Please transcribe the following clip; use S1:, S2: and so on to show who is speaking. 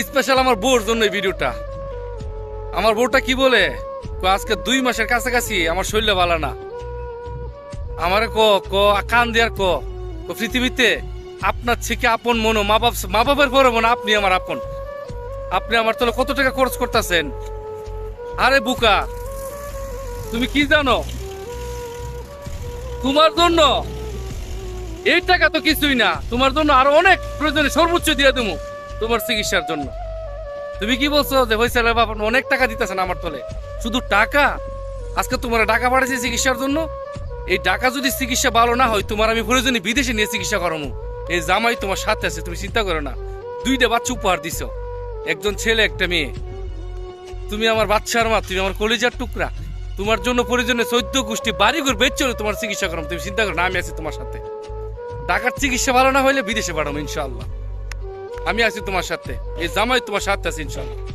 S1: Special আমার বউর জন্য এই ভিডিওটা। আমার বউটা কি বলে? আজকে দুই মাসের কাছাকাছি আমার শরীর ভালো না। আমারে ক ক, কান দেয়ার ক পৃথিবীতে আপনার থেকে আপন মনো মা বাপ, মা বাপের বড় মনে, আপনি আমার আপন। আপনি আমার তাহলে কত টাকা খরচ করতেছেন? আরে বুকা, তুমি কি জানো? তোমার জন্য এই টাকা তো কিছুই না। তোমার জন্য আরও অনেক প্রয়োজনে সর্বোচ্চ দিয়ে দেবো। তোমার চিকিৎসার জন্য। তুমি কি বলছো যে হয়েছিল বাবা অনেক টাকা দিতেছেন আমার তলে? শুধু টাকা? আজকে তোমার টাকা পাঠাইছে চিকিৎসার জন্য? এই টাকা যদি চিকিৎসা ভালো না হয়, তোমার আমি প্রয়োজনে বিদেশে নিয়ে চিকিৎসা করামু। এই জামাই তোমার সাথে আছে, তুমি চিন্তা করো না। দুইটা বাচ্চা উপহার দিছো। একজন ছেলে, একটা মেয়ে। তুমি আমার বাচ্চার মা, তুমি আমার কলিজার টুকরা। তোমার জন্য প্রয়োজনে চৈদ্য গোষ্ঠী বাড়ি ঘর বেচছো তোমার চিকিৎসা করাম। তুমি চিন্তা করো না, আমি আছি তোমার সাথে। টাকার চিকিৎসা ভালো না হলে বিদেশে পাঠাবো ইনশাআল্লাহ। আমি আছি তোমার সাথে। এই জামাই তোমার সাথে আছে ইনশাআল্লাহ